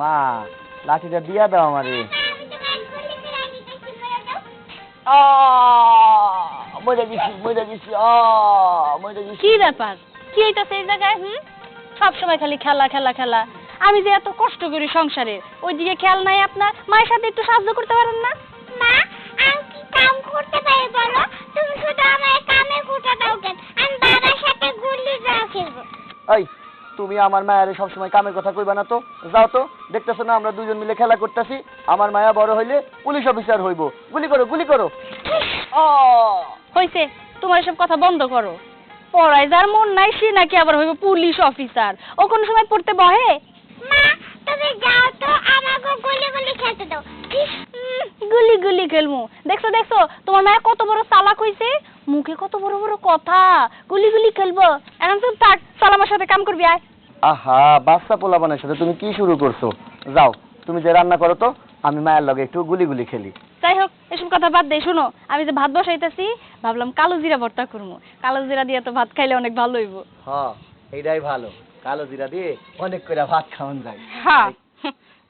মা লাঠিটা দিয়া দাও আমারে। মরে গেছি মরে গেছি মরে গেছি। কি ব্যাপার? কি এই জায়গায়? হুম? সব সময় খালি খেলা খেলা খেলা। আমি যে এত কষ্ট করি সংসারে ওইদিকে খেয়াল নাই আপনার? মায়ের সাথে একটু সাহায্য করতে পারেন না? মা আমি কি কাম করতে পারি বলো? তুমি শুধু আমার কামে কুটা দাও কেন? আমি বাবার সাথে গুলি যাও খেলব। এই তুমি আমার মায়ের সবসময় কামের কথা কইবা না তো। যাও তো দেখতেছো না আমরা দুজন মিলে খেলা করতেছি। আমার মায়া বড় হইলে পুলিশ অফিসার হইব। গুলি করো গুলি করো। ও হইছে তোমার এসব কথা বন্ধ করো। পড়ায় যার মন নাই সে নাকি আবার হইব পুলিশ অফিসার। ও কোন সময় পড়তে বহে? মা তুমি যাও তো আমাকে গুলি গুলি খেলতে দাও। গুলি গুলি খেলমু। দেখছ দেখছ তোমার মায়ের কত বড় চালাক হইছে? মুখে কত বড় বড় কথা। গুলি গুলি খেলব। এখন চুপ থাক চল আমার সাথে কাম করবি আয়। আহা বাচ্চা পোলাপানের সাথে তুমি কি শুরু করছ? যাও তুমি যে রান্না করো তো আমি মায়ের লগে একটু গুলি গুলি খেলি। যাই হোক এসব কথা বাদ দে শুনো আমি যে ভাত বসাইতেছি ভাবলাম কালো জিরা ভর্তা করব কালো জিরা দিয়ে তো ভাত খাইলে অনেক ভালো হইব। হ্যাঁ এইটাই ভালো। কালো জিরা দিয়ে অনেক করে ভাত খাওয়ান যায়। হ্যাঁ।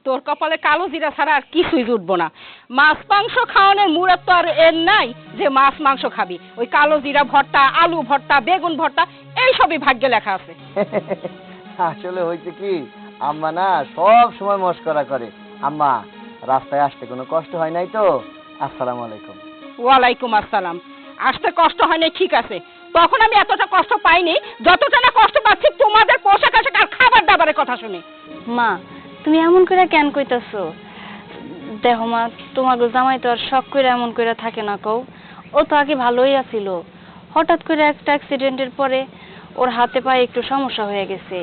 তোর কপালে কালো জিরা ছাড়া আর কিছুই জুটবো না। মাছ মাংস খাওয়ানোর মুরাদ তো আর এর নাই যে মাছ মাংস খাবি। ওই কালো জিরা ভর্তা আলু ভর্তা বেগুন ভর্তা এই সবই ভাগ্যে লেখা আছে। আসলে হয়েছে কি আম্মা না সব সময় মস্করা করে। আম্মা রাস্তায় আসতে কোনো কষ্ট হয় নাই তো? আসসালামু আলাইকুম। ওয়ালাইকুম আসসালাম। আসতে কষ্ট হয়নি ঠিক আছে। তখন আমি এতটা কষ্ট পাইনি যতটা না কষ্ট পাচ্ছি তোমাদের পোশাক আশাক আর খাবার দাবারের কথা শুনে। মা তুমি এমন করে কেন কইতাছো? দেখো মা তোমাকে জামাই তো আর শখ করে এমন করে থাকে না কও। ও তো আগে ভালোই আছিল। হঠাৎ করে একটা অ্যাক্সিডেন্টের পরে ওর হাতে পায়ে একটু সমস্যা হয়ে গেছে।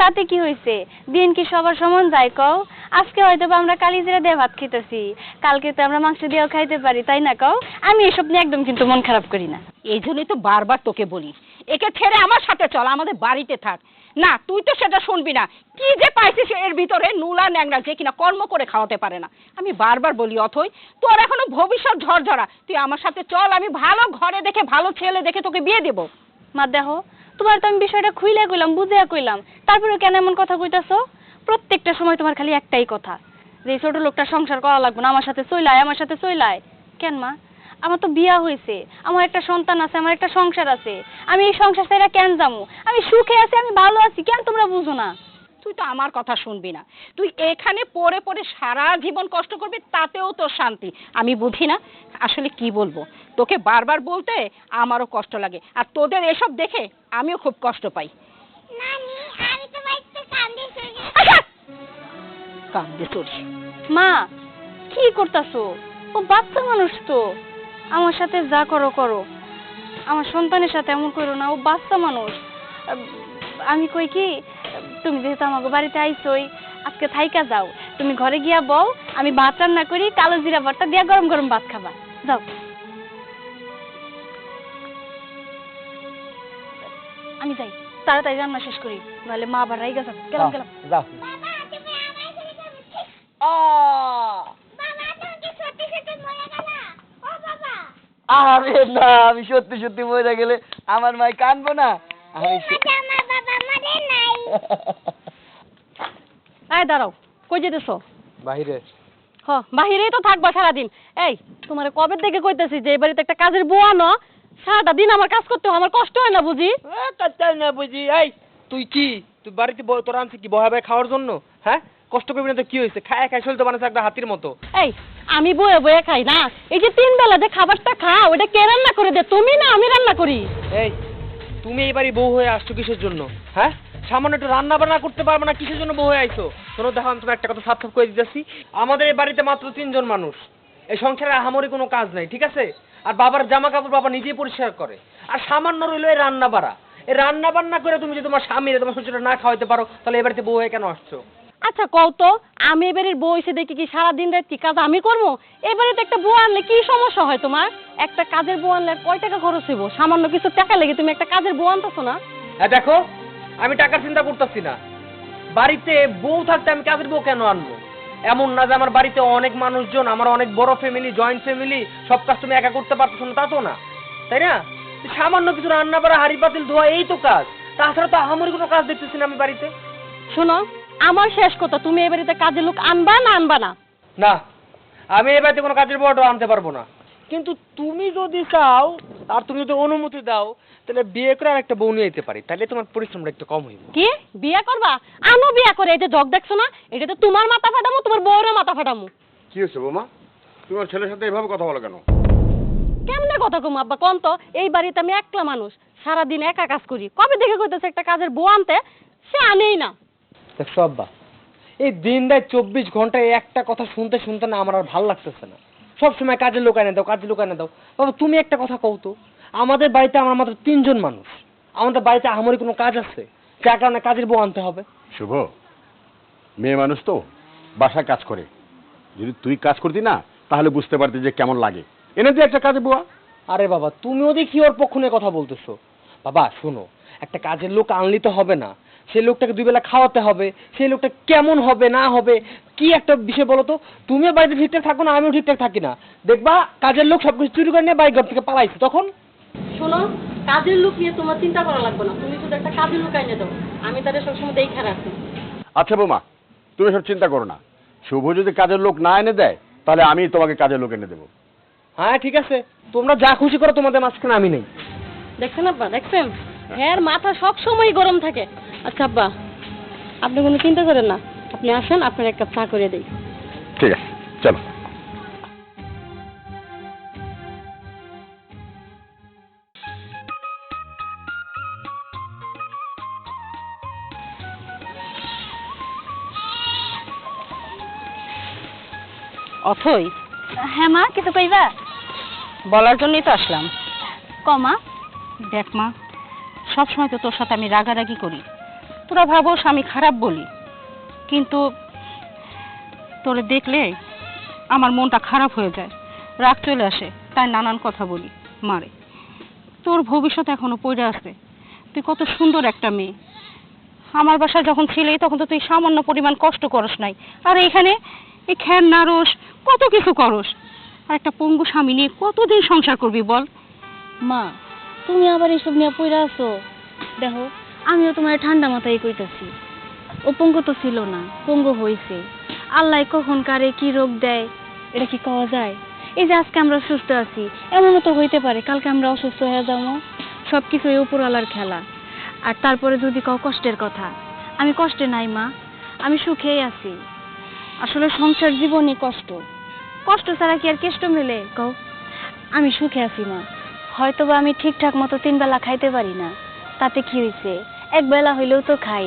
তাতে কি হয়েছে দিন কি সবার সমান যায় কও? আজকে হয়তো বা আমরা কালিজিরা দিয়ে ভাত খেতেছি কালকে তো আমরা মাংস দিয়েও খাইতে পারি, তাই না কও? আমি এসব নিয়ে একদম কিন্তু মন খারাপ করি না। এই জন্যই তো বারবার তোকে বলি। একে ছেড়ে আমার সাথে চল, আমাদের বাড়িতে থাক। না, তুই তো সেটা শুনবি না। কি যে পাইছিস এর ভিতরে নুলা ন্যাংরা যে কিনা কর্ম করে খাওয়াতে পারে না। আমি বারবার বলি, অথই, তোর এখনও ভবিষ্যৎ ঝরঝরা। তুই আমার সাথে চল, আমি ভালো ঘরে দেখে, ভালো ছেলে দেখে তোকে বিয়ে দেবো। মা, দেখো, তোমার তো আমি বিষয়টা খুইলা কইলাম বুঝিয়া কইলাম। তারপরে কেন এমন কথা কইতাছো? প্রত্যেকটা সময় তোমার খালি একটাই কথা। যে ছোট লোকটা সংসার করা লাগবে না, আমার সাথে চইলায়, আমার সাথে চইলায়। কেন মা? আমার তো বিয়া হয়েছে আমার একটা সন্তান আছে আমার একটা সংসার আছে। আমি এই সংসার ছেড়ে কেন যাব? আমি সুখে আছি আমি ভালো আছি কেন তোমরা বুঝো না? তুই তো আমার কথা শুনবি না। তুই এখানে পড়ে পড়ে সারা জীবন কষ্ট করবি তাতেও তোর শান্তি। আমি বুঝি না আসলে কি বলব? তোকে বারবার বলতে আমারও কষ্ট লাগে আর তোদের এসব দেখে আমিও খুব কষ্ট পাই। কান্দে মা কি করতাছো? ও বাচ্চা মানুষ তো। আমার সাথে যা করো করো। আমার সন্তানের সাথে এমন করো না ও বাচ্চা মানুষ। আমি কই কি তুমি যেহেতু আমাকে বাড়িতে আইসোই আজকে থাইকা যাও। তুমি ঘরে গিয়া বউ আমি ভাত রান্না করি কালো জিরা ভর্তা দিয়া গরম গরম ভাত খাবা। যাও। আমি যাই তাড়াতাড়ি রান্না শেষ করি নাহলে মা আবার রাইগা যাবে। গেলাম গেলাম। যাও। বাবা তুমি আমার সাথে কেমন আহ! বাবা তুমি কি সত্যি সত্যি মরে গেলা ও বাবা আরে না আমি সত্যি সত্যি মরে গেলে আমার মাই কানবো না। আমি সে- আমার বাবা মরে নাই। আয় দাঁড়াও কই যেতেছো? বাহিরে। হ বাহিরেই তো থাকবা সারাদিন। এই তোমার কবে থেকে কইতেছি যে এই বাড়িতে একটা কাজের বউ আনো সারাটা দিন আমার কাজ করতে হয় আমার কষ্ট হয় না বুঝি? না বুঝি। এই তুই কি? তুই বাড়িতে তোর আনছি কি বহায় খাওয়ার জন্য? হ্যাঁ? কষ্ট করবি না তো কি হয়েছে খায় খায় শরীর তো বানাচ্ছে একটা হাতির মতো। এই আমি বয়ে বয়ে খাই না। এই যে তিন বেলা যে খাবারটা খাও, ওটা কে রান্না করে দে? তুমি না আমি রান্না করি। এই, তুমি এই বাড়ি বউ হয়ে আসছো কিসের জন্য? হ্যাঁ? সামান্য একটু রান্না বান্না করতে পারবে না, কিসের জন্য বউ হয়ে আইছো? শোনো, দেখো, আমি তোমার একটা কথা সার্থক করে দিতেছি। আমাদের এই বাড়িতে মাত্র তিনজন মানুষ। এই সংসারে আহামরি কোনো কাজ নাই, ঠিক আছে? আর বাবার জামা কাপড় বাবা নিজেই পরিষ্কার করে। আর সামান্য রইল এই রান্না বাড়া এই রান্না বান্না করে তুমি যদি তোমার স্বামীর, তোমার শ্বশুরটা না খাওয়াতে পারো, তাহলে এই বাড়িতে বউ হয়ে কেন আসছো? আচ্ছা কও তো আমি এবারের বউ এসে দেখি কি সারা দিন রাত কি কাজ আমি করব? এবারে তো একটা বউ আনলে কি সমস্যা হয় তোমার? একটা কাজের বউ আনলে কয় টাকা খরচ হইব? সামান্য কিছু টাকা লেগে তুমি একটা কাজের বউ আনতেছো না? হ্যাঁ দেখো আমি টাকার চিন্তা করতেছি না। বাড়িতে বউ থাকতে আমি কাজের বউ কেন আনব? এমন না যে আমার বাড়িতে অনেক মানুষজন আমার অনেক বড় ফ্যামিলি জয়েন্ট ফ্যামিলি সব কাজ তুমি একা করতে পারছ না তা তো না। তাই না? সামান্য কিছু রান্না বাড়া হাড়ি পাতিল ধোয়া এই তো কাজ। তাছাড়া তো আহামরি কোনো কাজ দেখতেছি না আমি বাড়িতে। শোনো আমার শেষ কথা তুমি এই বাড়িতে কাজের লোক আনবা না আনবা না? না আমি এই বাড়িতে কোনো কাজের বড় আনতে পারব না। কিন্তু তুমি যদি চাও আর তুমি যদি অনুমতি দাও তাহলে বিয়ে করে আর একটা বউ নিয়ে যেতে পারি তাহলে তোমার পরিশ্রমটা একটু কম হইবে। কি? বিয়ে করবা? আনো বিয়ে করে এই যে জগ দেখছ না এটা তো তোমার মাথা ফাটামো তোমার বউরের মাথা ফাটামো। কি হয়েছে বৌমা? তোমার ছেলের সাথে এভাবে কথা বলো কেন? কেমনে কথা কম আব্বা কোন তো এই বাড়িতে আমি একলা মানুষ সারাদিন একা কাজ করি। কবে দেখে কইতেছে একটা কাজের বউ আনতে? সে আনেই না। দেখছ আব্বা এই দিন রাত চব্বিশ ঘন্টায় একটা কথা শুনতে শুনতে না আমার আর ভালো লাগতেছে না। সব সময় কাজের লোক এনে দাও কাজের লোক এনে দাও। বাবা তুমি একটা কথা কও তো। আমাদের বাড়িতে আমরা মাত্র তিনজন মানুষ। আমাদের বাড়িতে আমারই কোনো কাজ আছে? যার কারণে কাজের বউ আনতে হবে। শুভ মেয়ে মানুষ তো বাসায় কাজ করে। যদি তুই কাজ করতি না তাহলে বুঝতে পারতি যে কেমন লাগে। এনে দিয়ে একটা কাজে বুয়া। আরে বাবা তুমিও দেখি ওর পক্ষ নিয়ে কথা বলতেছো। বাবা শোনো একটা কাজের লোক আনলি তো হবে না। সেই লোকটাকে দুই বেলা খাওয়াতে হবে সেই লোকটা কেমন হবে না হবে কি একটা বিষয় বলো তো? তুমিও বাড়িতে ঠিকঠাক থাকো না আমিও ঠিকঠাক থাকি না। দেখবা কাজের লোক সব কিছু চুরি করে নিয়ে বাড়ি ঘর থেকে পালাইছে। তখন? শোনো কাজের লোক নিয়ে তোমার চিন্তা করা লাগবে না। তুমি শুধু একটা কাজের লোক এনে দাও। আমি তাদের সবসময় দেখে রাখি। আচ্ছা বৌমা তুমি সব চিন্তা করো না। শুভ যদি কাজের লোক না এনে দেয় তাহলে আমি তোমাকে কাজের লোক এনে দেবো। হ্যাঁ ঠিক আছে। তোমরা যা খুশি করো তোমাদের মাঝখানে আমি নেই। দেখছেন আব্বা দেখছেন? হ্যাঁ মাথা সব সময় গরম থাকে। আচ্ছা আব্বা আপনি কোনো চিন্তা করেন না। আপনি আসেন আপনার এক কাপ চা করে দিই। ঠিক আছে চলো। অথই? হ্যাঁ মা কিছু কইবা? বলার জন্যই তো আসলাম। কমা দেখ মা সবসময় তো তোর সাথে আমি রাগারাগি করি। তোরা ভাবোস আমি খারাপ বলি। কিন্তু তোরে দেখলে আমার মনটা খারাপ হয়ে যায়। রাগ চলে আসে, তাই নানান কথা বলি, মারে। তোর ভবিষ্যৎ এখনও পড়ে আছে। তুই কত সুন্দর একটা মেয়ে। আমার বাসায় যখন ছিলেই তখন তো তুই সামান্য পরিমাণ কষ্ট করস নাই। আর এখানে এই খ্যান, নারস, কত কিছু করস। আর একটা পঙ্গু স্বামী নিয়ে কতদিন সংসার করবি বল? মা, তুমি আবার এসব নিয়ে পড়ে আছো। দেখো আমিও তোমার ঠান্ডা মাথায় কইতাছি। ও পঙ্গু তো ছিল না পঙ্গু হইছে। আল্লাহ কখন কারে কি রোগ দেয়, এটা কি কওয়া যায়? এই যে আজকে আমরা সুস্থ আছি, এমনও তো হইতে পারে, কালকে আমরা অসুস্থ হয়ে যাব। সব কিছু এই উপরওয়ালার খেলা। আর তারপরে যদি কও কষ্টের কথা, আমি কষ্টে নাই মা, আমি সুখেই আছি। আসলে সংসার জীবনে কষ্ট। কষ্ট ছাড়া কি আর কেষ্ট মেলে, কও? আমি সুখে আছি মা। হয়তো বা আমি ঠিকঠাক মতো তিন বেলা খাইতে পারি না। তাতে কি হয়েছে এক বেলা হইলেও তো খাই।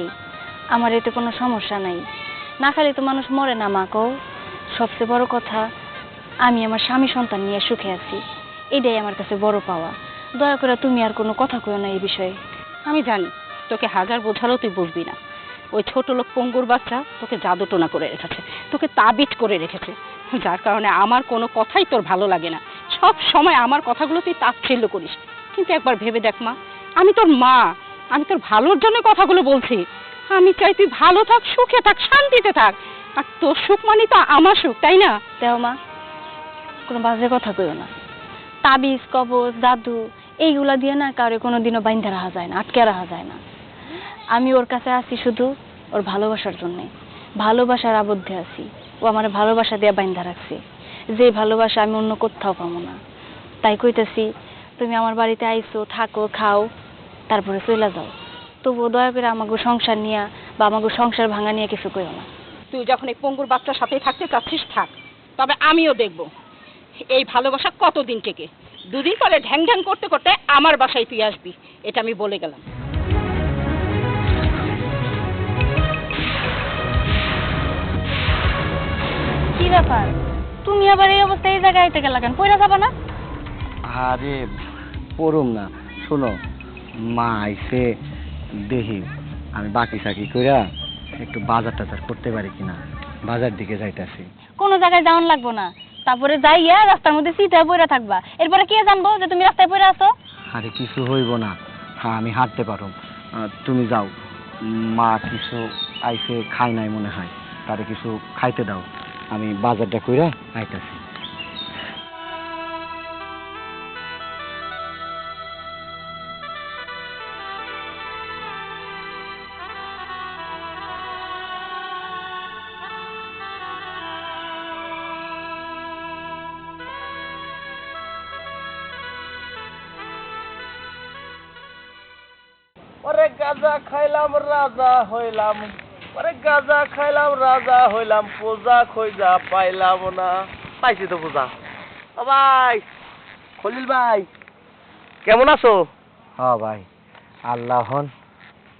আমার এতে কোনো সমস্যা নাই। না খালে তো মানুষ মরে না, মা কও। সবচেয়ে বড় কথা, আমি আমার স্বামী সন্তান নিয়ে সুখে আছি। এটাই আমার কাছে বড় পাওয়া। দয়া করে তুমি আর কোনো কথা কইও না এই বিষয়ে। আমি জানি, তোকে হাজার বোঝালেও তুই বুঝবি না। ওই ছোট লোক পঙ্গুর বাচ্চা তোকে জাদুটোনা করে রেখেছে, তোকে তাবিট করে রেখেছে। যার কারণে আমার কোনো কথাই তোর ভালো লাগে না। সব সময় আমার কথাগুলো তুই তাচ্ছিল্য করিস। কিন্তু একবার ভেবে দেখ মা, আমি তোর মা। আমি তোর ভালোর জন্য কথাগুলো বলছি। আমি চাই তুই ভালো থাক, সুখে থাক, শান্তিতে থাক। আর তোর সুখ মানে তো আমার সুখ, তাই না? দেও মা, কোনো বাজে কথা কইও না। তাবিজ কবজ জাদু এইগুলা দিয়ে না কারও কোনো দিনও বাইন্ধা রাখা যায় না, আটকে রাখা যায় না। আমি ওর কাছে আছি শুধু ওর ভালোবাসার জন্যে। ভালোবাসার আবদ্ধে আছি। ও আমার ভালোবাসা দিয়ে বাইন্ধা রাখছে। যে ভালোবাসা আমি অন্য কোথাও পাবো না। তাই কইতেছি, তুমি আমার বাড়িতে আইসো থাকো, খাও। তারপরে চলে যাও। তবুও দয়া করে আমাকে সংসার নিয়ে বা আমাকে সংসার ভাঙা নিয়ে কিছু কইও না। তুই যখন এই পঙ্গুর বাচ্চার সাথে থাকতে চাচ্ছিস থাক। তবে আমিও দেখব এই ভালোবাসা কতদিন থেকে দুদিন পরে ঢ্যাং ঢ্যাং করতে করতে আমার বাসায় তুই আসবি এটা আমি বলে গেলাম। কি ব্যাপার? তুমি আবার এই অবস্থায় এই জায়গায় আইতে গেলা কেন? পয়রা যাবা না? আরে পড়ুম না। শোনো মা আইসে দেখি আমি বাকি সাকি কইরা একটু বাজার টাজার করতে পারি কিনা বাজার দিকে যাইতাছি। কোনো জায়গায় যাওয়ান লাগবো না। তারপরে যাইয়া রাস্তার মধ্যে সিটে পয়রা থাকবা। এরপরে কে জানব যে তুমি রাস্তায় পয়রা আছো? আরে কিছু হইব না। হ্যাঁ আমি হাঁটতে পারো তুমি যাও। মা কিছু আইসে খাই নাই মনে হয়। তারে কিছু খাইতে দাও। আমি বাজারটা কইরা আইতাছি। ওরে গাজা খাইলাম রাজা হইলাম। ওরে গাজা খাইলাম রাজা হইলাম। পূজা খইজা পাইলাম না। পাইছি তো পূজা। ও ভাই খলিল ভাই কেমন আছো? হ্যাঁ ভাই আল্লাহ হন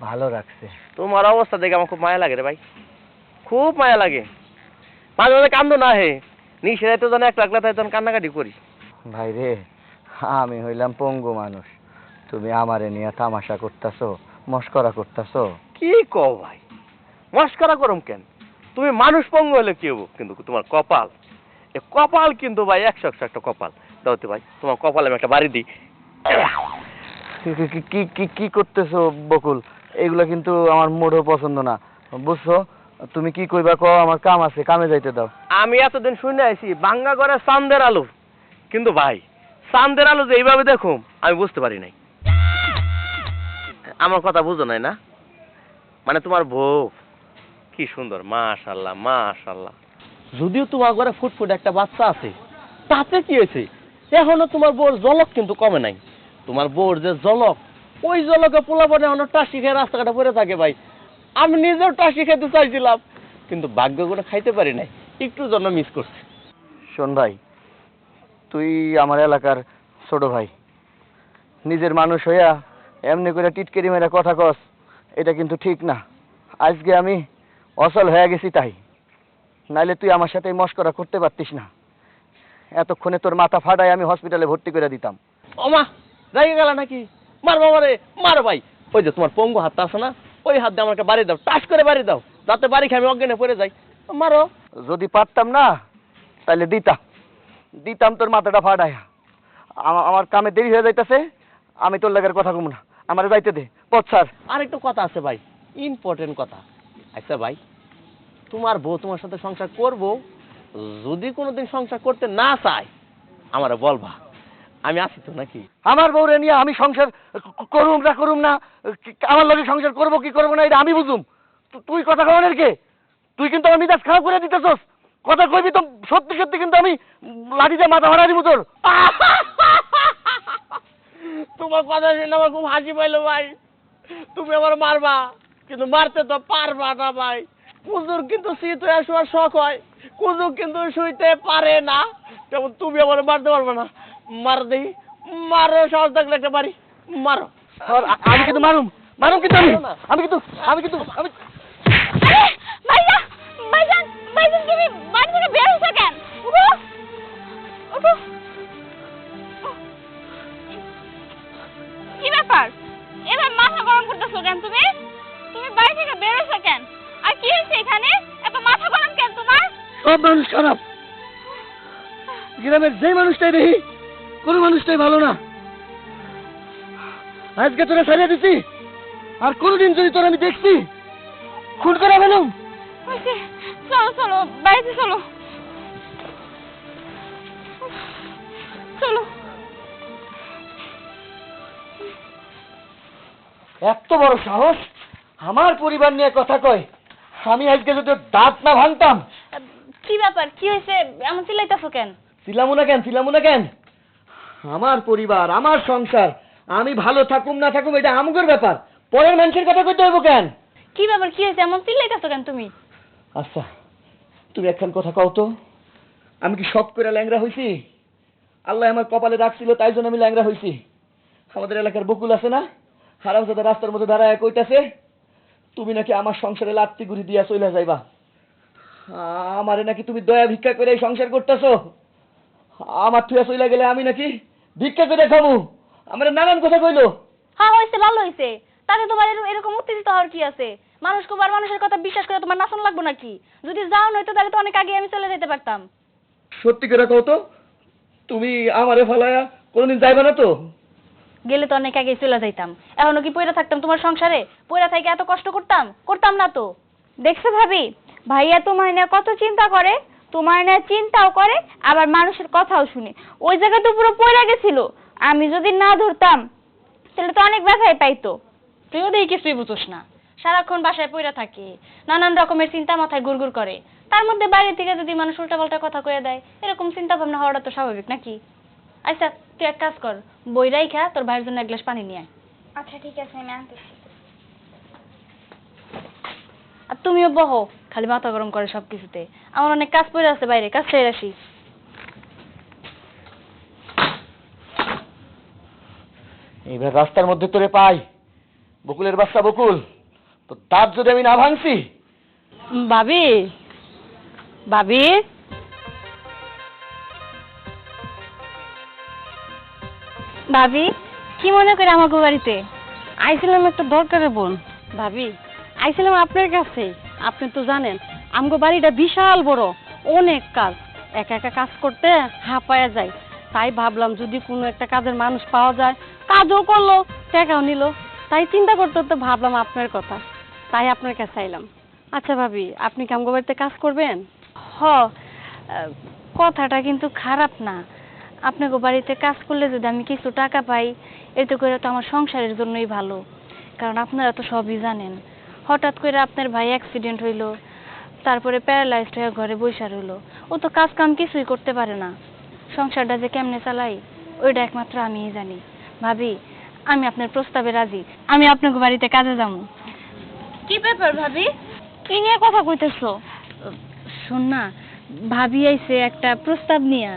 ভালো রাখছে। তোমার অবস্থা দেখে আমার খুব মায়া লাগে রে ভাই। খুব মায়া লাগে। মাঝে মাঝে কান্দো না হে। নিশে তো যেন এক লাখ তখন কান্নাকাটি করি। ভাই রে আমি হইলাম পঙ্গু মানুষ। তুমি আমারে নিয়ে তামাশা করতাছো মস্করা করতাছো। কি কও ভাই? মস্করা করম কেন? তুমি মানুষ পঙ্গ হলে কি হব? কিন্তু তোমার কপাল। এ কপাল কিন্তু ভাই একশো একশো একটা কপাল। দাও তো ভাই তোমার কপালে আমি একটা বাড়ি দিই। কি- কি- কি- করতেছো বকুল? এগুলো কিন্তু আমার মোটেও পছন্দ না। বুঝছ? তুমি কি কইবা কও? আমার কাম আছে কামে যাইতে দাও। আমি এতদিন শুনে আইছি বাঙ্গা করে চান্দের আলো। কিন্তু ভাই চান্দের আলো যে এইভাবে দেখুম আমি বুঝতে পারি নাই। আমার কথা বুঝো নাই না? মানে তোমার বউ, কি সুন্দর মাশাল্লাহ মাশাল্লাহ যদিও তোমার ঘরে ফুটফুট একটা বাচ্চা আছে, তাতে কি হয়েছে? এখনও তোমার বউর জলক কিন্তু কমে নাই। তোমার বউর যে জলক ওই জলকে পোলাপনে অনেক টাসি খেয়ে রাস্তাঘাটে পড়ে থাকে ভাই। আমি নিজেও টাসি খেতে চাইছিলাম, কিন্তু ভাগ্য করে খাইতে পারি নাই। একটু জন্য মিস করছি। শোন ভাই, তুই আমার এলাকার ছোট ভাই। নিজের মানুষ হইয়া এমনি করে টিটকেরি মেরে কথা কস এটা কিন্তু ঠিক না। আজকে আমি অসল হয়ে গেছি তাই। নাইলে তুই আমার সাথে এই মস্করা করতে পারতিস না। এতক্ষণে তোর মাথা ফাটায় আমি হসপিটালে ভর্তি করে দিতাম। ওমা রেগে গেল নাকি? মার বাবারে মার ভাই। ওই যে তোমার পঙ্গু হাতটা আছে না ওই হাত দিয়ে আমাকে বাড়ি দাও টাচ করে বাড়ি দাও। যাতে বাড়ি খেয়ে আমি অজ্ঞানে পড়ে যাই। মারো। যদি পারতাম না তাহলে দিতাম। দিতাম তোর মাথাটা ফাটায়। আমার আমার কামে দেরি হয়ে যাইতেছে আমি তোর লাগার কথা কমু না। আমার যাইতে দে। পথ ছাড়। আর একটু কথা আছে ভাই ইম্পর্টেন্ট কথা। আচ্ছা ভাই তোমার বউ তোমার সাথে সংসার করব যদি কোনোদিন সংসার করতে না চায় আমার বলবা। আমি আছি তো নাকি? আমার বউরে নিয়ে আমি সংসার করুম না করুম না আমার লগে সংসার করব কি করব না এটা আমি বুঝুম। তুই কথা কওয়ানের কে তুই কিন্তু আমার মিজাজ খারাপ করে দিতেছস। কথা কইবি তো সত্যি সত্যি কিন্তু আমি লাঠি দিয়ে মাথা ভাড়া দিব তোর। তোমার কথা শুনে আমার খুব হাসি পাইলো ভাই। তুমি আমার মারবা কিন্তু মারতে তো পারবা না ভাই। কুজুর কিন্তু শীত হয়ে শোয়ার শখ হয় কুজুর কিন্তু শুইতে পারে না। তেমন তুমি আমার মারতে পারবে না। মার দেই মারো সাহস থাকলে একটা বাড়ি মারো। আমি কিন্তু মারুম মারুম কিন্তু আমি আমি কিন্তু আমি কিন্তু আমি ভাইয়া ভাইজান ভাইজান তুমি বাড়ি থেকে বের হইছো কেন? উঠো উঠো। ব্যাপার এবার মাথা গরম করতেছো কেন তুমি? তুমি বাড়ি থেকে বের হইছো কেন? আর কি হয়েছে এখানে? এত মাথা গরম কেন তোমার? সব মানুষ খারাপ। গ্রামের যে মানুষটাই দেখি কোনো মানুষটাই ভালো না। আজকে তোরা ছাড়িয়ে দিছি আর কোনোদিন যদি তোর আমি দেখছি খুন করে হয়েছে চলো চলো বাড়িতে চলো। চলো। এত বড় সাহস? আমার পরিবার নিয়ে কথা কয়। আমি আজকে যদি দাঁত না ভাঙতাম। কি ব্যাপার? কি হয়েছে? এমন চিল্লাইতেছো কেন? ছিলামু না কেন? ছিলামু না কেন? আমার পরিবার আমার সংসার আমি ভালো থাকুম না থাকুম এটা আমগর ব্যাপার। পরের মানুষের কথা কইতে হইব কেন? কি ব্যাপার? কি হয়েছে? এমন চিল্লাইতেছো কেন তুমি? আচ্ছা তুমি একখান কথা কও তো। আমি কি সব করে ল্যাংরা হইছি? আল্লাহ আমার কপালে রাখছিল তাই জন্য আমি ল্যাংরা হইছি। আমাদের এলাকার বকুল আছে না? হারামজাদা রাস্তার মধ্যে দাঁড়ায় কইতাছে তুমি নাকি আমার সংসারে লাত্তি গুড়ি দিয়া চলে যাইবা? আমারে নাকি তুমি দয়া ভিক্ষা করে এই সংসার করতেছো? আমার থুয়া চলে গেলে আমি নাকি ভিক্ষা করে খাব আমার নানান কথা কইলো। হ্যাঁ হয়েছে ভালো হয়েছে তাতে তোমার এরকম- উত্তেজিত হওয়ার কি আছে? মানুষ কুবার মানুষের কথা বিশ্বাস করে তোমার নাচন লাগবো নাকি? যদি যাও নয়তো তাহলে তো অনেক আগে আমি চলে যেতে পারতাম। সত্যি করে কও তো তুমি আমারে ফালায়া কোনোদিন যাইবা না তো? গেলে তো অনেক আগে চলে যাইতাম। এখনও কি পয়রা থাকতাম তোমার সংসারে? পয়রা থেকে এত কষ্ট করতাম? করতাম না তো। দেখছ ভাবি, ভাইয়া তোমার নিয়ে কত চিন্তা করে, তোমার নিয়ে চিন্তাও করে, আবার মানুষের কথাও শুনে। ওই জায়গা তো পুরো পড়ে গেছিল। আমি যদি না ধরতাম, তাহলে তো অনেক ব্যথাই পাইতো। তুইও দেখি কিছুই বুঝোস না। সারাক্ষণ বাসায় পয়রা থাকে, নানান রকমের চিন্তা মাথায় গুড়গুড় করে। তার মধ্যে বাইরে থেকে যদি মানুষ উল্টাপাল্টা কথা কয়ে দেয়, এরকম চিন্তা ভাবনা হওয়াটা তো স্বাভাবিক নাকি? আচ্ছা তুই এক কাজ কর বই রাইখা তোর ভাইয়ের জন্য এক গ্লাস পানি নিয়ে আচ্ছা ঠিক আছে আমি আনতেছি। আর তুমিও বহো খালি মাথা গরম করে সব কিছুতে আমার অনেক কাজ পড়ে আছে বাইরে কাজ সেরে আসি। এইবার রাস্তার মধ্যে তোরে পাই। বকুলের বাচ্চা বকুল তো তার যদি আমি না ভাঙছি? ভাবি? ভাবি? ভাবি, কি মনে করে আমাকে বাড়িতে? আইছিলাম একটা দরকারে বোন। ভাবি, আইছিলাম আপনার কাছে। আপনি তো জানেন, আমগো বাড়িটা বিশাল বড়, অনেক কাজ। একা একা কাজ করতে হাঁপায়া যায়। তাই ভাবলাম যদি কোনো একটা কাজের মানুষ পাওয়া যায়, কাজও করল, টাকাও নিল। তাই চিন্তা করতে করতে ভাবলাম আপনার কথা। তাই আপনার কাছে আইলাম। আচ্ছা ভাবি, আপনি কি আমগো বাড়িতে কাজ করবেন? হ কথাটা কিন্তু খারাপ না। আপনাকে বাড়িতে কাজ করলে যদি আমি কিছু টাকা পাই এতে করে তো আমার সংসারের জন্যই ভালো। কারণ আপনারা তো সবই জানেন। হঠাৎ করে আপনার ভাই অ্যাক্সিডেন্ট হইল তারপরে প্যারালাইজড হয়ে ঘরে বৈশা রইল। ও তো কাজ কাম কিছুই করতে পারে না। সংসারটা যে কেমনে চালাই ওইটা একমাত্র আমিই জানি। ভাবি আমি আপনার প্রস্তাবে রাজি। আমি আপনাকে বাড়িতে কাজে যাব। কি ব্যাপার ভাবি? কি নিয়ে কথা কইতেছো? শোন না ভাবি আইছে একটা প্রস্তাব নিয়ে।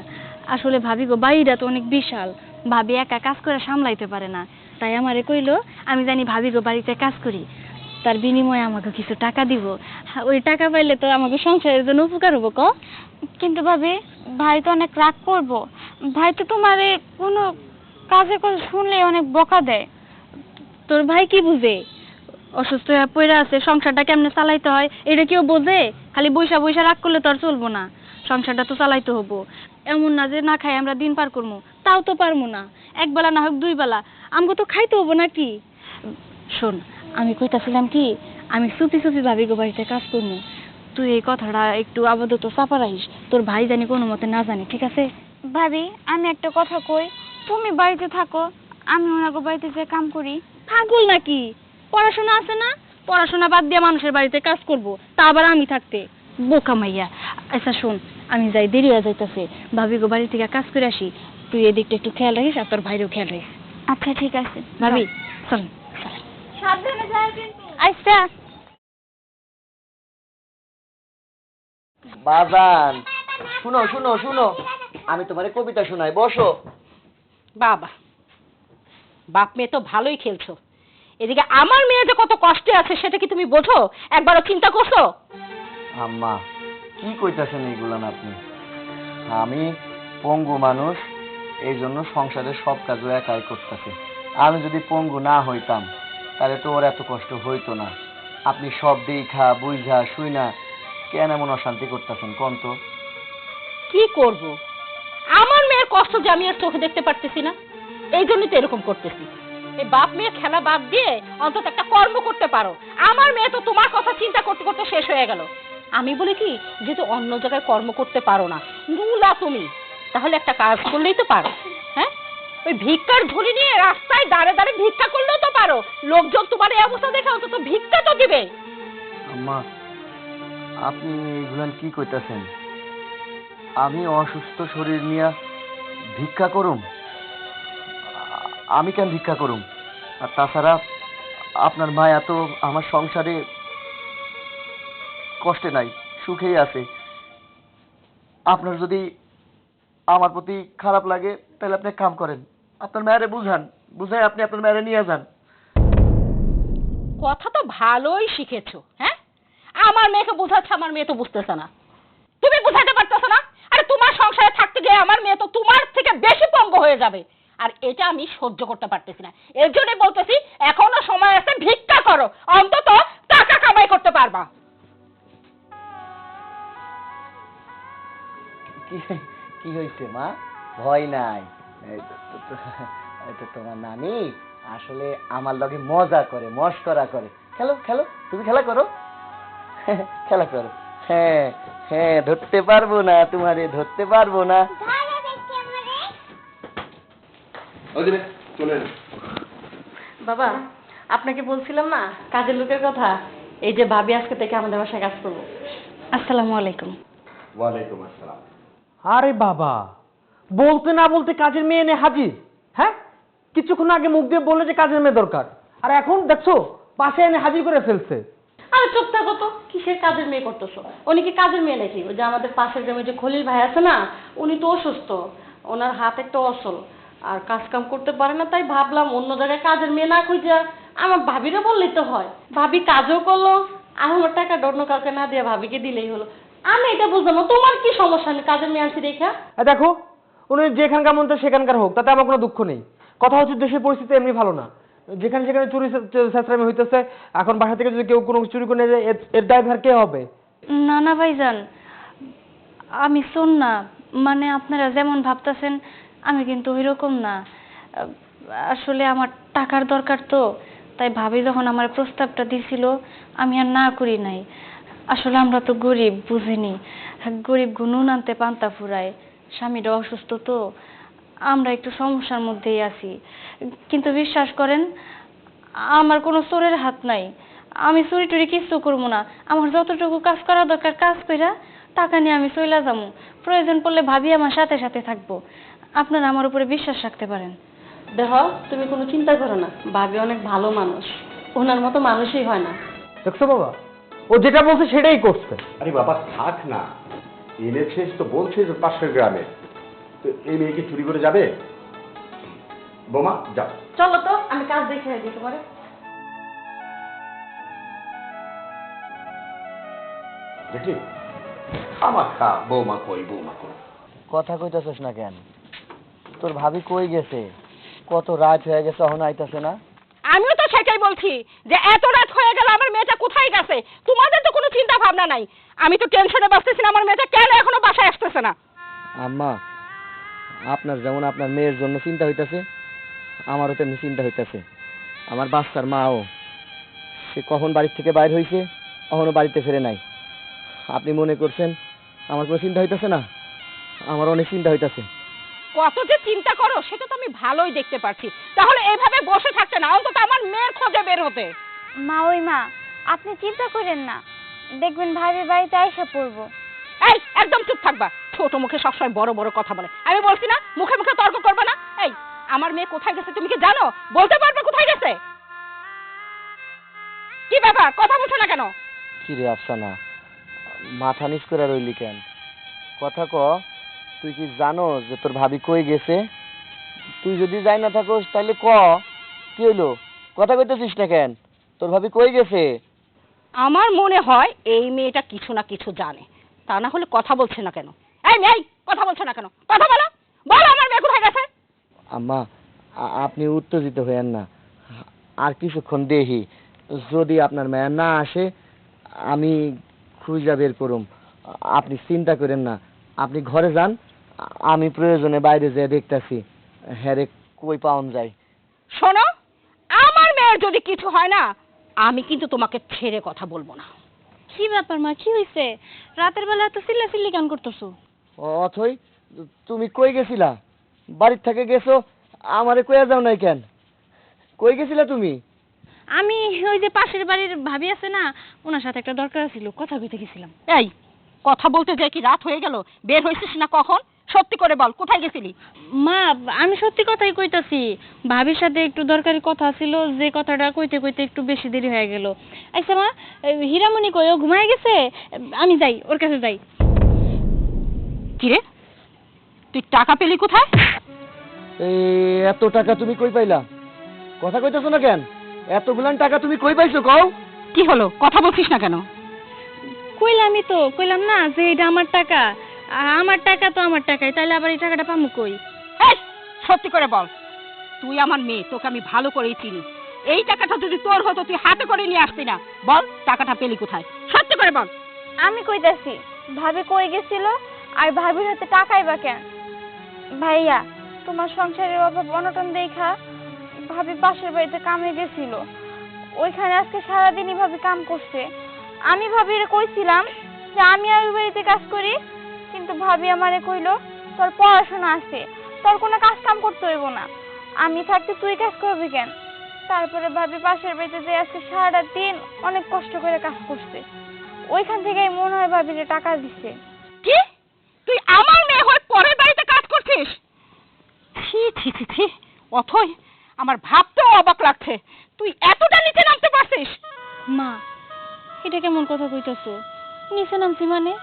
আসলে ভাবি গো বাড়িটা তো অনেক বিশাল। ভাবি একা কাজ করে সামলাইতে পারে না। তাই আমারে কইলো আমি জানি ভাবি গো বাড়িতে কাজ করি। তার বিনিময়ে আমাকে কিছু টাকা দিব। হ্যাঁ, ওই টাকা পাইলে তো আমাকে সংসারের জন্য উপকার হব ক কিন্তু ভাবি ভাই তো অনেক রাগ করব। ভাই তো তোমার কোনো কাজে কথা শুনলেই অনেক বকা দেয়। তোর ভাই কি বুঝে? অসুস্থ হয়ে পড়ে আছে সংসারটা কেমনে চালাইতে হয় এটা কেউ বোঝে? খালি বৈশা বৈশা রাগ করলে তো আর চলবো না। সংসারটা তো চালাইতে হব। এমন না যে না খাই আমরা দিন পার করব তাও তো পারব না। এক বেলা না হোক দুই বেলা আমাকে তো খাইতে হব নাকি? শোন আমি কইতাছিলাম কি আমি সুপি সুপি ভাবি গো বাড়িতে কাজ করব তুই এই কথাটা একটু আপাতত চাপা রাখিস তোর ভাই জানি কোনো মতে না জানি ঠিক আছে? ভাবি আমি একটা কথা কই তুমি বাড়িতে থাকো আমি ওনাকে বাড়িতে যে কাম করি। পাগল নাকি? পড়াশোনা আছে না? পড়াশোনা বাদ দিয়ে মানুষের বাড়িতে কাজ করব তা আবার আমি থাকতে। বোকা মাইয়া। আচ্ছা শোন আমি যাই দেরি হয়ে যাইতেছে। ভাবি গো বাড়ি থেকে কাজ করে আসি। তুই এদিকটা একটু খেয়াল রাখিস আর তোর ভাইরও খেয়াল রাখিস। আচ্ছা ঠিক আছে। ভাবি চল। চল সাবধানে যাও কিন্তু। আচ্ছা। বাজান শুনো শুনো শুনো। আমি তোমারে কবিতা শোনাই বসো। বাবা বাপ মেয়ে তো ভালোই খেলছো। এদিকে আমার মেয়ে যে কত কষ্টে আছে সেটা কি তুমি বোঝো? একবারও চিন্তা করছ? আম্মা, কি কইতাছেন এইগুলান আপনি? আমি পঙ্গু মানুষ এই জন্য সংসারের সব কাজও একাই করতেছে। আমি যদি পঙ্গু না হইতাম, তাহলে তো ওর এত কষ্ট হইতো না। আপনি সব দেখা বুঝা শুই না কেন এমন অশান্তি করতেছেন কোন তো? কি করব? আমার মেয়ের কষ্ট যে আমি আর চোখে দেখতে পারতেছি না এই জন্যই তো এরকম করতেছি। এই বাপ মেয়ে খেলা বাদ দিয়ে অন্তত একটা কর্ম করতে পারো। আমার মেয়ে তো তোমার কথা চিন্তা করতে করতে শেষ হয়ে গেল। আমি বলি কি? যেহেতু অন্য জায়গায় কর্ম করতে পারো না। নুলা তুমি। তাহলে একটা কাজ করলেই তো পারো। হ্যাঁ? ওই ভিক্ষার ঝুলি নিয়ে রাস্তায় দাঁড়ে দাঁড়ে ভিক্ষা করলেও তো পারো। লোকজন তোমার এই অবস্থা দেখে অন্তত ভিক্ষা তো দিবে। আম্মা, আপনি এইগুলান কি কইতাছেন? আমি অসুস্থ শরীর নিয়ে ভিক্ষা করুম? আমি কেন ভিক্ষা করুম? আর তাছাড়া আপনার মা এত আমার সংসারে কষ্টে নাই, সুখেই আছে। আপনার যদি আমার প্রতি খারাপ লাগে, তাহলে আপনি কাম করেন, আপনার মায়েরে বুঝান, বুঝাই আপনি আপনার মায়েরে নিয়ে যান। কথা তো ভালোই শিখেছো হ্যাঁ? আমার মেয়েকে বোঝাচ্ছে, আমার মেয়ে তো বুঝতেছে না। তুমি বুঝাতে পারতেছো না? আরে তোমার সংসারে থাকতে গিয়ে আমার মেয়ে তো তোমার থেকে বেশি পঙ্গ হয়ে যাবে। আর এটা আমি সহ্য করতে পারতেছি না। এর জন্য বলতেছি, এখনও সময় আছে, ভিক্ষা করো। অন্তত কি হয়েছে মা? ভয় নাই। তোমার নানি আসলে আমার লগে মজা করে মস্করা করে। খেলো খেলো তুমি খেলা করো। খেলা করো। হ্যাঁ হ্যাঁ ধরতে পারব না তোমারে ধরতে পারব না। বাবা আপনাকে বলছিলাম না কাজের লোকের কথা? এই যে ভাবি আজকে থেকে আমাদের বাসায় কাজ করব। আসসালামু আলাইকুম। ওয়ালাইকুম আসসালাম। আরে বাবা, বলতে না বলতে কাজের মেয়ে এনে হাজির হ্যাঁ? কিছুক্ষণ আগে মুখ দিয়ে বললে যে কাজের মেয়ে দরকার, আর এখন দেখছ, পাশে এনে হাজির করে ফেলছে। আরে চুপ থাকো তো, কিসের কাজের মেয়ে করতেছো? উনি কি কাজের মেয়ে নাকি? যে আমাদের পাশের গ্রামে যে খলিল ভাই আছে না, উনি তো অসুস্থ, ওনার হাত একটা অসল, আর কাজ কাম করতে পারে না, তাই ভাবলাম অন্য জায়গায় কাজের মেয়ে না খুঁজে, আমার ভাবিরা বললেই তো হয়। ভাবি কাজও করল আমার টাকা কাউকে না দিয়ে ভাবিকে দিলেই হলো। আমি এটা বুঝলাম না। তোমার কি সমস্যা? আমি কাজের মেয়ে আনছি দেখা। আর দেখো উনি যেখানকার মন চায় সেখানকার হোক তাতে আমার কোনো দুঃখ নেই। কথা হচ্ছে দেশের পরিস্থিতি এমনি ভালো না। যেখানে সেখানে চুরি হইতেছে এখন বাসা থেকে যদি কেউ কোনো চুরি করে নিয়ে যায় এর- এর দায়ভার কে হবে? না না ভাইজান আমি শোন না। মানে আপনারা যেমন ভাবতেছেন আমি কিন্তু ওই রকম না। আহ, আসলে আমার টাকার দরকার তো তাই ভাবি যখন আমার প্রস্তাবটা দিছিল আমি আর না করি নাই। আসলে আমরা তো গরিব বুঝিনি। গরিব গুনুন আনতে পান্তা ফুরায় স্বামীটা অসুস্থ তো আমরা একটু সমস্যার মধ্যেই আছি। কিন্তু বিশ্বাস করেন আমার কোনো চোরের হাত নাই। আমি চুরি টুরি কিচ্ছু করব না। আমার যতটুকু কাজ করা দরকার কাজ কইরা টাকা নিয়ে আমি চইলা যাব প্রয়োজন পড়লে ভাবি আমার সাথে সাথে থাকব। আপনারা আমার উপরে বিশ্বাস রাখতে পারেন। দেখো তুমি কোনো চিন্তা করো না। ভাবি অনেক ভালো মানুষ। ওনার মতো মানুষই হয় না। দেখছ বাবা? ও যেটা বলছে সেটাই করছে। আরে বাবা থাক না। এনেছিস তো বলছিস পাশের গ্রামে। তো এই মেয়েকে চুরি করে যাবে? বোমা যাও চলো তো আমি কাজ দেখে দিতে পারে দেখলি খামা খা বৌমা কই বৌমা কই? কথা কইতাছস না কেন? তোর ভাবি কই গেছে? কত রাত হয়ে গেছে এখন আইতাছে না? আমিও তো সেটাই বলছি যে এত রাত হয়ে গেল আমার মেয়েটা কোথায় গেছে? তোমাদের তো কোনো চিন্তা ভাবনা নাই। আমি তো টেনশনে বাঁচতেছি না, আমার মেয়েটা কেন এখনও বাসায় আসতেছে না? আম্মা, আপনার যেমন আপনার মেয়ের জন্য চিন্তা হইতাছে, আমারও তেমনি চিন্তা হইতাছে। আমার বাচ্চার মাও, সে কখন বাড়ির থেকে বাইর হইছে কখনো বাড়িতে ফেরে নাই। আপনি মনে করছেন আমার কোনো চিন্তা হইতাছে না? আমার অনেক চিন্তা হইতাছে। কত যে চিন্তা করো সেটা তো আমি ভালোই দেখতে পাচ্ছি তাহলে এইভাবে বসে থাকতে না অন্তত আমার মেয়ের খোঁজে বের হতে। মা ওই মা আপনি চিন্তা করেন না। দেখবেন ভাবির বাড়িতে আইসা পড়ব। এই একদম চুপ থাকবা। ছোট মুখে সবসময় বড় বড় কথা বলে। আমি বলছি না মুখে মুখে তর্ক করবে না। এই আমার মেয়ে কোথায় গেছে তুমি কি জানো? বলতে পারবে কোথায় গেছে? কি ব্যাপার? কথা বলছো না কেন? কি রে আফসানা মাথা নিচ করে রইলি কেন? কথা ক। তুই কি জানো যে তোর ভাবি কই গেছে? তুই যদি যাই না থাকোস তাহলে ক? কি হইল? কথা কইতেছিস না কেন? তোর ভাবি কই গেছে? আমার মনে হয় এই মেয়েটা কিছু না কিছু জানে। তা না হলে কথা বলছে না কেন? এই মেয়ে কথা বলছে না কেন? কথা বলো! বলো আমার মেয়ে কোথায় গেছে? আম্মা আপনি উত্তেজিত হয়েন না। আর কিছুক্ষণ দেখি। যদি আপনার মেয়ে না আসে আমি খুঁজা বের করুম। আপনি চিন্তা করেন না। আপনি ঘরে যান আমি প্রয়োজনে বাইরে যেয়ে দেখতাছি। হ্যাঁ রে কই পাওন যায়? শোনো আমার মেয়ের যদি কিছু হয় না আমি কিন্তু তোমাকে ছেড়ে কথা বলব না। কি ব্যাপার মা কি হয়েছে রাতের বেলা এত চিল্লা চিল্লি কেন করতেছো? অথই তুমি কই গেছিলা? বাড়ির থেকে গেছো আমারে কইয়া যাও নাই কেন? কই গেছিলা তুমি? আমি ওই যে পাশের বাড়ির ভাবি আছে না ওনার সাথে একটা দরকার ছিল কথা কইতে গেছিলাম। এই কথা বলতে যাই কি রাত হয়ে গেল বের হয়েছিস না কখন? সত্যি করে বল কোথায় গেছিলি? মা আমি সত্যি কথাই কইতাছি। ভাবির সাথে একটু দরকারি কথা ছিল যে কথাটা কইতে কইতে একটু বেশি দেরি হয়ে গেল। আচ্ছা মা হীরামণি কই? ও ঘুমায় গেছে? আমি যাই ওর কাছে যাই। কিরে? তুই টাকা পেলি কোথায়? এই এত টাকা তুমি কই পাইলা? কথা কইতেছো না কেন? এতগুলান টাকা তুমি কই পাইছো কও? কি হলো? কথা বলছিস না কেন? কইলামই তো কইলাম না যে এটা আমার টাকা। আর আমার টাকা তো আমার টাকাই তাহলে আবার এই টাকাটা পামু কই? সত্যি করে বল তুই আমার মেয়ে তোকে আমি ভালো করেই চিনি। এই টাকাটা যদি তোর হতো তুই হাতে করে নিয়ে আসতি না। বল টাকাটা পেলি কোথায়? সত্যি করে বল। আমি কইতাছি ভাবি কই গেছিল আর ভাবির হাতে টাকাই বা কেন? ভাইয়া তোমার সংসারের অভাব অনটন দেখা ভাবি পাশের বাড়িতে কামে গেছিল। ওইখানে আজকে সারাদিনই ভাবি কাম করছে। আমি ভাবির কইছিলাম যে আমি আর ওই বাড়িতে কাজ করি কিন্তু ভাবি আমারে কইলো তোর পড়াশোনা আছে তোর কোনো কাজ কাম করতে হইব না। আমি থাকতে তুই কাজ করবি কেন? তারপরে ভাবি পাশের বাড়িতে যে আজকে সারাটা দিন অনেক কষ্ট করে কাজ করছে। ওইখান থেকেই মনে হয় ভাবিরে টাকা দিছে। কি? তুই আমার মেয়ে হয়ে পরের বাড়িতে কাজ করছিস? ছি ছি ছি ছি। অথই আমার ভাবতেও অবাক লাগছে। তুই এতটা নিচে নামতে পারছিস? মা এটা কেমন কথা কইতাছো? নিচে নামছি মানে?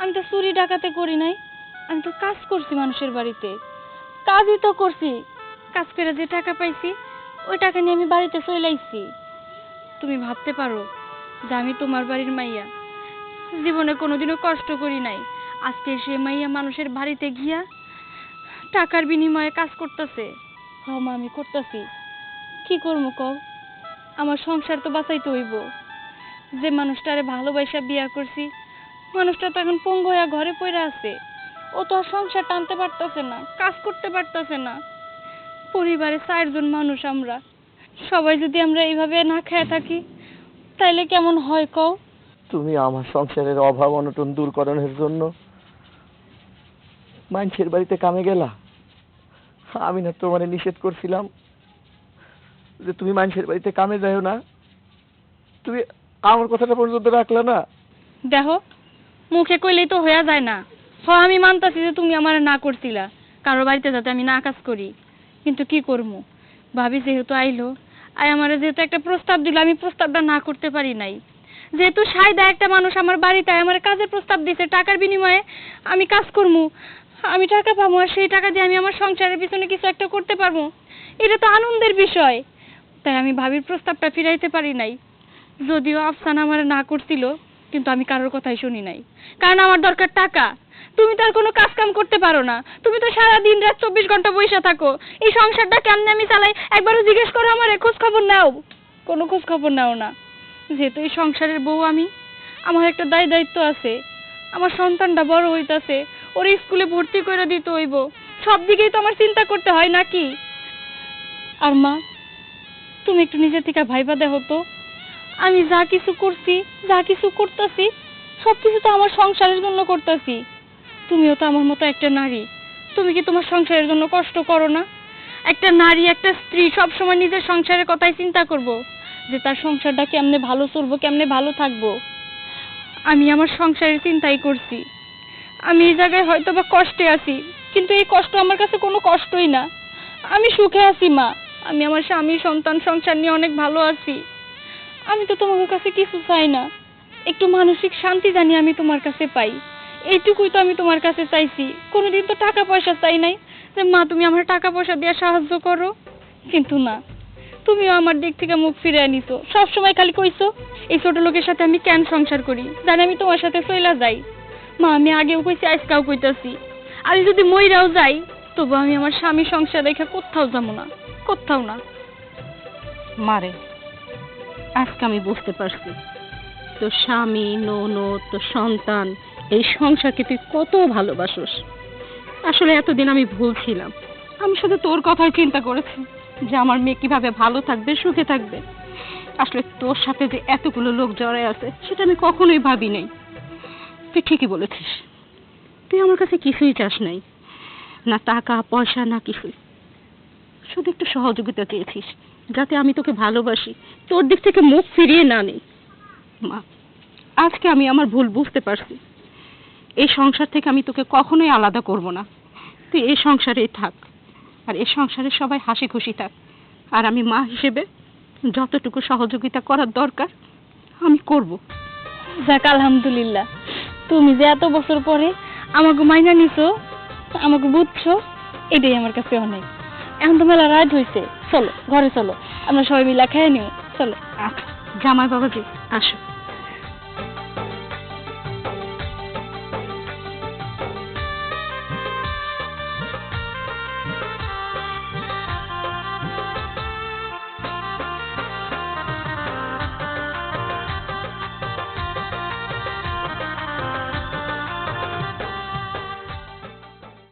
আমি তো চুরি ডাকাতে করি নাই। আমি তো কাজ করছি মানুষের বাড়িতে। কাজই তো করছি। কাজ করে যে টাকা পাইছি, ওই টাকা নিয়ে আমি বাড়িতে চলে আইছি। তুমি ভাবতে পারো যে আমি তোমার বাড়ির মাইয়া। জীবনে কোনোদিনও কষ্ট করি নাই। আজকে সে মাইয়া মানুষের বাড়িতে গিয়া টাকার বিনিময়ে কাজ করতেছে। হ্যাঁ মা, আমি করতেছি। কি করব কও? আমার সংসার তো বাঁচাইতে হইব। যে মানুষটারে ভালোবাসা বিয়া করছি মানুষটা তো এখন পঙ্গু হয়ে ঘরে পড়ে আছে। ও তো আর সংসার টানতে পারতেছে না কাজ করতে পারতেছে না। পরিবারে চারজন মানুষ আমরা। সবাই যদি আমরা এইভাবে না খেয়ে থাকি তাইলে কেমন হয় কও? তুমি আমার সংসারের অভাব অনটন দূরকরণের জন্য মানুষের বাড়িতে কামে গেলা। আমি না তোমারে নিষেধ করছিলাম যে তুমি মানুষের বাড়িতে কামে যাও না। তুমি আমার কথাটা পর্যন্ত রাখলা না। দেখো মুখে কইলেই তো হয়ে যায় না। হ আমি মানতাছি যে তুমি আমার না করছিলা কারোর বাড়িতে যাতে আমি না কাজ করি। কিন্তু কি করব ভাবি যেহেতু আইলো আর আমার যেহেতু একটা প্রস্তাব দিল, আমি প্রস্তাবটা না করতে পারি নাই। যেহেতু সাইদা একটা মানুষ আমার বাড়িতে আমার কাজের প্রস্তাব দিছে, টাকার বিনিময়ে আমি কাজ করব আমি টাকা পাবো আর সেই টাকা দিয়ে আমি আমার সংসারের পিছনে কিছু একটা করতে পারব এটা তো আনন্দের বিষয়। তাই আমি ভাবির প্রস্তাবটা ফিরাইতে পারি নাই। যদিও আফসান আমার না করছিল কিন্তু আমি কারোর কথাই শুনি নাই। কারণ আমার দরকার টাকা। তুমি তো আর কোনো কাজ কাম করতে পারো না। তুমি তো সারা দিন রাত চব্বিশ ঘণ্টা বসে থাকো। এই সংসারটা কেমনে আমি চালাই? একবারও জিজ্ঞেস করো আমার খোঁজ খবর নাও। কোনো খোঁজ খবর নাও না। যেহেতু এই সংসারের বউ আমি, আমার একটা দায় দায়িত্ব আছে। আমার সন্তানটা বড় হইতাছে, ওর স্কুলে ভর্তি করে দিতে হইব। সব দিকেই তো আমার চিন্তা করতে হয় নাকি? আর মা, তুমি একটু নিজের থেকে ভাইবা দেখো তো। আমি যা কিছু করছি, যা কিছু করতেছি সব কিছু তো আমার সংসারের জন্য করতেছি। তুমিও তো আমার মতো একটা নারী। তুমি কি তোমার সংসারের জন্য কষ্ট করো না? একটা নারী, একটা স্ত্রী সব সময় নিজের সংসারের কথাই চিন্তা করব, যে তার সংসারটা কেমনে ভালো চলবো, কেমনে ভালো থাকব। আমি আমার সংসারের চিন্তাই করছি। আমি এই জায়গায় হয়তো বা কষ্টে আছি, কিন্তু এই কষ্ট আমার কাছে কোনো কষ্টই না। আমি সুখে আছি, মা। আমি আমার স্বামী, সন্তান, সংসার নিয়ে অনেক ভালো আছি। আমি তো তোমার কাছে কিছু চাই না। একটু মানসিক শান্তি জানি আমি তোমার কাছে পাই। এইটুকুই তো আমি তোমার কাছে চাইছি। কোনোদিন তো টাকা পয়সা চাই নাই যে, মা, তুমি আমার টাকা পয়সা দিয়ে সাহায্য করো। কিন্তু না। তুমিও আমার দিক থেকে মুখ ফিরে আনিছো সবসময় খালি কইছো, এই ছোট লোকের সাথে আমি কেন সংসার করি? জানি আমি তোমার সাথে চইলা যাই। মা, আমি আগেও কইছি, আজকাও কইতাছি। আমি যদি মইরাও যাই, তবু আমি আমার স্বামী সংসার রেখে কোথাও যাব না। কোথাও না। মারে আজকে আমি বুঝতে পারছি। তোর স্বামী, ননদ, তোর সন্তান, এই সংসারকে তুই কত ভালোবাসোস। আসলে এতদিন আমি ভুল ছিলাম। আমি শুধু তোর কথাই চিন্তা করেছি যে আমার মেয়ে কীভাবে ভালো থাকবে, সুখে থাকবে। আসলে তোর সাথে যে এতগুলো লোক জড়ায় আছে, সেটা আমি কখনোই ভাবি নাই। তুই ঠিকই বলেছিস। তুই আমার কাছে কিছুই চাস নাই। না টাকা, পয়সা, না কিছুই। শুধু একটু সহযোগিতা চেয়েছিস। যাতে আমি তোকে ভালোবাসি। তোর দিক থেকে মুখ ফিরিয়ে না নেই। মা, আজকে আমি আমার ভুল বুঝতে পারছি। এই সংসার থেকে আমি তোকে কখনোই আলাদা করব না। তুই এই সংসারেই থাক। আর এই সংসারে সবাই হাসি খুশি থাক। আর আমি মা হিসেবে যতটুকু সহযোগিতা করার দরকার, আমি করব। যাক, আলহামদুলিল্লাহ। তুমি যে এত বছর পরে আমাকে মাইনা নিছো, আমাকে বুঝছ, এটাই আমার কাছে অনেক। এখন তো মেলা রাত হয়েছে চলো, ঘরে চলো। আমরা সবাই মিলে খেয়ে নিও চলো। জামাই বাবাজি, আসো।